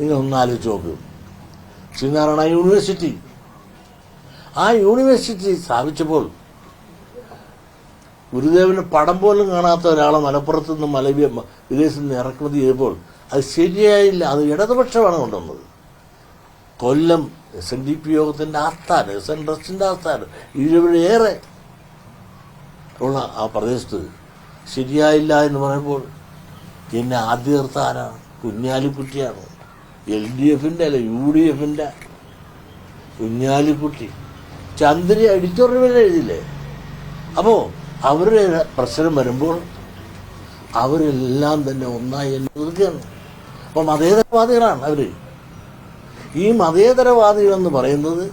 നിങ്ങൾ ഒന്ന് ആലോചിച്ച് നോക്ക്. ശ്രീനാരായണ യൂണിവേഴ്സിറ്റി. ആ യൂണിവേഴ്സിറ്റി സ്ഥാപിച്ചപ്പോൾ ഗുരുദേവന് പടം പോലും കാണാത്ത ഒരാളെ മലപ്പുറത്തു നിന്ന് മല വിദേശത്ത് നിന്ന് ഇറക്കുമതി ചെയ്തപ്പോൾ അത് ശരിയായില്ല. അത് ഇടതുപക്ഷമാണ് കൊണ്ടുവന്നത്. Kollam S N D P യോഗത്തിന്റെ ആസ്ഥാനം എസ് എൻ ട്രസ്റ്റിന്റെ ആസ്ഥാനം. ഇരുപതിലേറെ ഉള്ള ആ പ്രദേശത്ത് ശരിയായില്ല എന്ന് പറയുമ്പോൾ എന്നെ ആദ്യ നിർത്താനാണ് കുഞ്ഞാലിക്കുട്ടിയാണ്. എൽ ഡി എഫിന്റെ അല്ല യു ഡി എഫിന്റെ. കുഞ്ഞാലിക്കുട്ടി. ചന്ദ്രി എഡിറ്റോറിയൽ എഴുതില്ലേ അപ്പോ അവരുടെ പ്രശ്നം വരുമ്പോൾ അവരെല്ലാം തന്നെ ഒന്നായി എന്നെ എതിർക്കുകയാണ് അപ്പൊ മതേതരവാദികളാണ് അവർ. ഈ മതേതരവാദികൾ എന്ന് പറയുന്നത്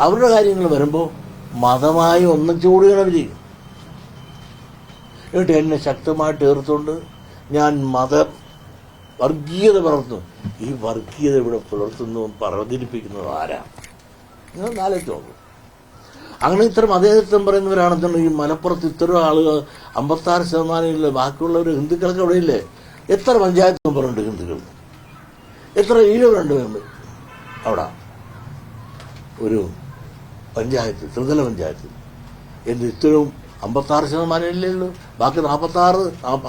അവരുടെ കാര്യങ്ങൾ വരുമ്പോൾ മതമായി ഒന്നിച്ചു കൂടുകയാണ് അവർ എന്നിട്ട് എന്നെ ശക്തമായിട്ട് ഏർത്തുകൊണ്ട് ഞാൻ മത വർഗീയത വളർത്തുന്നു ഈ വർഗീയത ഇവിടെ പുലർത്തുന്നു പ്രചരിപ്പിക്കുന്നത് ആരാ? നിങ്ങൾ നാലേക്ക് നോക്കും. അങ്ങനെ ഇത്തരം മതേതത്വം പറയുന്നവരാണെന്നുണ്ടെങ്കിൽ മലപ്പുറത്ത് ഇത്തരം ആളുകൾ അമ്പത്താറ് ശതമാനം ഇല്ല ബാക്കിയുള്ളവർ ഹിന്ദുക്കൾക്ക് അവിടെ ഇല്ലേ എത്ര പഞ്ചായത്ത് മെമ്പറുണ്ട് ഹിന്ദുക്കൾ? എത്ര ഈഴവരുണ്ട് മെമ്പർ? അവിടെ. ഒരു പഞ്ചായത്ത് ത്രിതല പഞ്ചായത്ത്. എന്ത് ഇത്തരവും അമ്പത്താറ് ശതമാനം ഇല്ലേ ഉള്ളൂ? ബാക്കി നാൽപ്പത്താറ്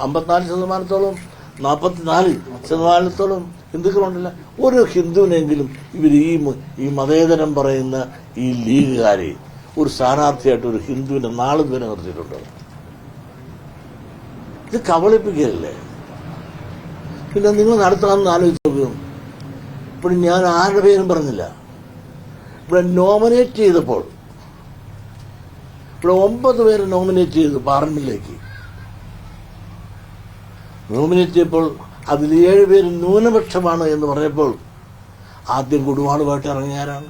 അമ്പത്തിനാല് ശതമാനത്തോളം നാൽപ്പത്തിനാല് ശതമാനത്തോളം ഹിന്ദുക്കളുണ്ടല്ല. ഒരു ഹിന്ദുവിനെങ്കിലും ഇവർ ഈ ഈ മതേതരം പറയുന്ന ഈ ലീഗുകാരെ ഒരു സ്ഥാനാർത്ഥിയായിട്ട് ഒരു ഹിന്ദുവിന്റെ നാളും വരെ നിർത്തിയിട്ടുണ്ടോ? ഇത് കബളിപ്പിക്കുകയല്ലേ പിന്നെ നിങ്ങൾ നടത്തണമെന്ന് ആലോചിച്ച് നോക്കും. ഇപ്പോൾ ഞാൻ ആരുടെ പേരും പറഞ്ഞില്ല. ഇവിടെ നോമിനേറ്റ് ചെയ്തപ്പോൾ ഇവിടെ ഒമ്പത് പേരെ നോമിനേറ്റ് ചെയ്തു പാർലമെന്റിലേക്ക് നോമിനേറ്റ് ചെയ്തപ്പോൾ അതിൽ ഏഴ് പേര് ന്യൂനപക്ഷമാണ് എന്ന് പറഞ്ഞപ്പോൾ ആദ്യം കൊടുവാളുമായിട്ട് ഇറങ്ങിയാരാണ്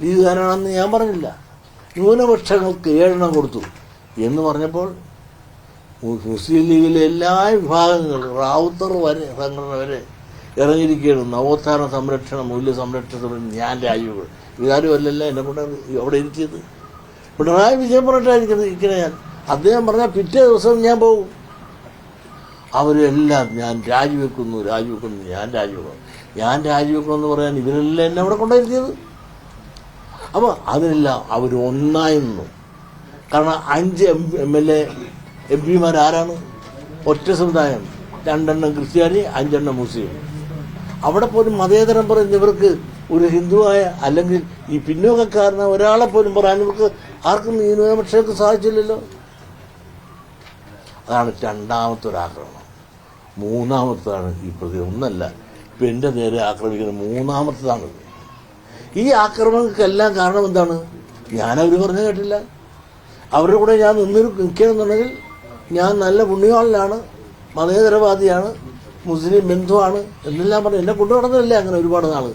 ലീഗുകാരാണെന്ന് ഞാൻ പറഞ്ഞില്ല. ന്യൂനപക്ഷങ്ങൾക്ക് ഏഴെണ്ണം കൊടുത്തു എന്ന് പറഞ്ഞപ്പോൾ മുസ്ലിം ലീഗിലെ എല്ലാ വിഭാഗങ്ങളും റാവുത്തർ വരെ സംഘടന വരെ ഇറങ്ങിയിരിക്കുകയാണ്. നവോത്ഥാന സംരക്ഷണ മൂല്യ സംരക്ഷണത്തിന് ഞാൻ രാജ്യങ്ങൾ ഇതാരും അല്ലല്ല എന്നെ കൊണ്ട് അവിടെ ഇരിക്കിയത് പിണറായി വിജയൻ പറഞ്ഞിട്ടായിരിക്കുന്നത് ഇരിക്കുന്നത് ഞാൻ. അദ്ദേഹം പറഞ്ഞാൽ പിറ്റേ ദിവസം ഞാൻ പോകും. അവരെല്ലാം ഞാൻ രാജിവെക്കുന്നു രാജിവെക്കുന്നു ഞാൻ രാജിവെക്കുന്നു. ഞാൻ രാജിവെക്കുന്നു എന്ന് പറയാൻ ഇവരെല്ലാം എന്നെ അവിടെ കൊണ്ടുവരുത്തിയത്. അപ്പോൾ അതിനെല്ലാം അവർ ഒന്നായി നിന്നു. കാരണം അഞ്ച് M M L A M പിമാർ ആരാണ്? ഒറ്റ സമുദായം. രണ്ടെണ്ണം ക്രിസ്ത്യാനി അഞ്ചെണ്ണം മുസ്ലിം. അവിടെ പോലും മതേതരം പറയുന്നവർക്ക് ഒരു ഹിന്ദുവായ അല്ലെങ്കിൽ ഈ പിന്നോക്കക്കാരന ഒരാളെ പോലും പറയാൻ ഇവർക്ക് ആർക്കും ഈ ന്യൂനപക്ഷങ്ങൾക്ക് സാധിച്ചില്ലല്ലോ. അതാണ് രണ്ടാമത്തെ ഒരു ആക്രമണം മൂന്നാമത്തതാണ് ഈ പ്രതി ഒന്നല്ല ഇപ്പം എന്റെ നേരെ ആക്രമിക്കുന്ന മൂന്നാമത്തതാണ്. ഈ ആക്രമണങ്ങൾക്കെല്ലാം കാരണം എന്താണ്? ഞാനവർ പറഞ്ഞു കേട്ടില്ല. അവരുടെ കൂടെ ഞാൻ നിന്ന് നിൽക്കണമെന്നുണ്ടെങ്കിൽ ഞാൻ നല്ല പുണ്യവാളിലാണ് മതേതരവാദിയാണ് മുസ്ലിം ബന്ധുവാണ് എന്നെല്ലാം പറഞ്ഞു എന്നെ കൊണ്ടു അങ്ങനെ ഒരുപാട് നാൾ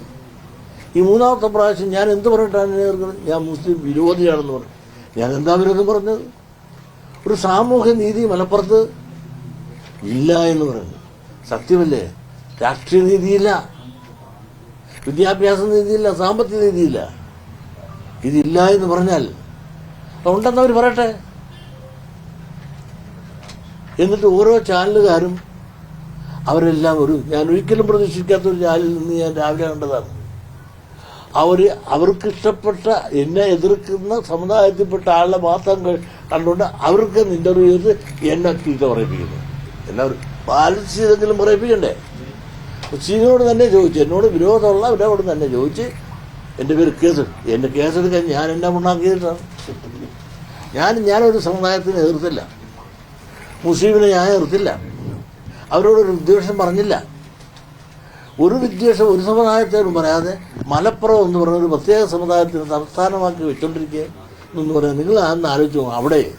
ഈ മൂന്നാമത്തെ പ്രാവശ്യം ഞാൻ എന്ത് പറഞ്ഞിട്ടാണ് എന്നെ ഓർക്കുന്നത് ഞാൻ മുസ്ലിം വിരോധിയാണെന്ന് പറഞ്ഞു. ഞാൻ എന്താ വിരോധം പറഞ്ഞത്? ഒരു സാമൂഹ്യ നീതി മലപ്പുറത്ത് ഇല്ല എന്ന് പറയുന്നത് സത്യമല്ലേ? രാഷ്ട്രീയ നീതിയില്ല. വിദ്യാഭ്യാസ നീതിയില്ല സാമ്പത്തിക നീതിയില്ല. ഇതില്ല എന്ന് പറഞ്ഞാൽ ഉണ്ടെന്ന് അവർ പറയട്ടെ. എന്നിട്ട് ഓരോ ചാനലുകാരും അവരെല്ലാം ഒരു ഞാൻ ഒരിക്കലും പ്രതീക്ഷിക്കാത്ത ഒരു ചാനലിൽ നിന്ന് ഞാൻ രാവിലെ കണ്ടതാണ്. അവർ അവർക്ക് ഇഷ്ടപ്പെട്ട എന്നെ എതിർക്കുന്ന സമുദായത്തിൽപ്പെട്ട ആളുടെ മാത്രം കണ്ടുകൊണ്ട് അവർക്ക് ഇന്റർവ്യൂ ചെയ്ത് എന്നെ ചീത്ത പറയിപ്പിക്കുന്നു. എല്ലാവരും ബാലൻസ് ചെയ്തെങ്കിലും പറയിപ്പിക്കണ്ടേ? കൊച്ചിനോട് തന്നെ ചോദിച്ചു. എന്നോട് വിരോധമുള്ള അവരോട് തന്നെ ചോദിച്ച് എന്റെ പേര് കേസ്. എന്റെ കേസ് കേസെടുക്കാൻ ഞാൻ എന്നെ ഉണ്ടാക്കിയിട്ടാണ് ഞാൻ ഞാനൊരു സമുദായത്തിന് എതിർത്തില്ല. മുസ്ലിമിനെ ഞാൻ എതിർത്തില്ല. അവരോടൊരു വിദ്വേഷം പറഞ്ഞില്ല. ഒരു വിദ്വേഷം ഒരു സമുദായത്തോടും പറയാതെ മലപ്പുറം എന്ന് പറഞ്ഞ ഒരു പ്രത്യേക സമുദായത്തിന് സംസ്ഥാനമാക്കി വെച്ചോണ്ടിരിക്കുക എന്ന് പറയാൻ നിങ്ങൾ അന്ന് ആലോചിച്ചു അവിടെ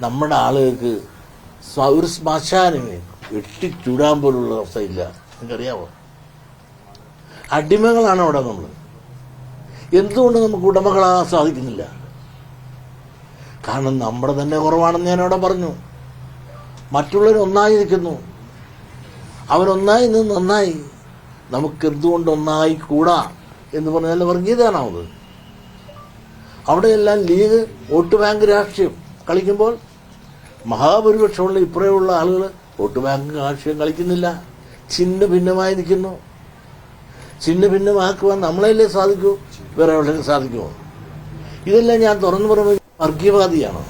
നമ്മുടെ ആളുകൾക്ക് ഒരു ശ്മശാനമേ വെട്ടിച്ചൂടാൻ പോലുള്ള അവസ്ഥയില്ല. നിങ്ങൾക്കറിയാമോ അടിമകളാണ് അവിടെ നമ്മൾ എന്തുകൊണ്ട് നമുക്ക് ഉടമകളാകാൻ സാധിക്കുന്നില്ല? കാരണം നമ്മുടെ തന്നെ കുറവാണെന്ന് ഞാൻ അവിടെ പറഞ്ഞു. മറ്റുള്ളവർ ഒന്നായി നിൽക്കുന്നു. അവരൊന്നായി നിന്ന് നന്നായി. നമുക്ക് എന്തുകൊണ്ട് ഒന്നായി കൂടാ എന്ന് പറഞ്ഞാൽ വർഗീയതയാണത് അവിടെയെല്ലാം ലീഗ് വോട്ട് ബാങ്ക് രാഷ്ട്രീയം കളിക്കുമ്പോൾ മഹാഭൂരിപക്ഷമുള്ള ഇപ്പറയുള്ള ആളുകൾ വോട്ട് ബാങ്ക് ആശയം കളിക്കുന്നില്ല. ചിന്ന ഭിന്നമായി നിൽക്കുന്നു. ചിന്ന ഭിന്നമാക്കുവാൻ നമ്മളല്ലേ സാധിക്കൂ? വേറെ എവിടെയെങ്കിലും സാധിക്കുമോ? ഇതെല്ലാം ഞാൻ തുറന്നു പറഞ്ഞ വർഗീയവാദിയാണോ?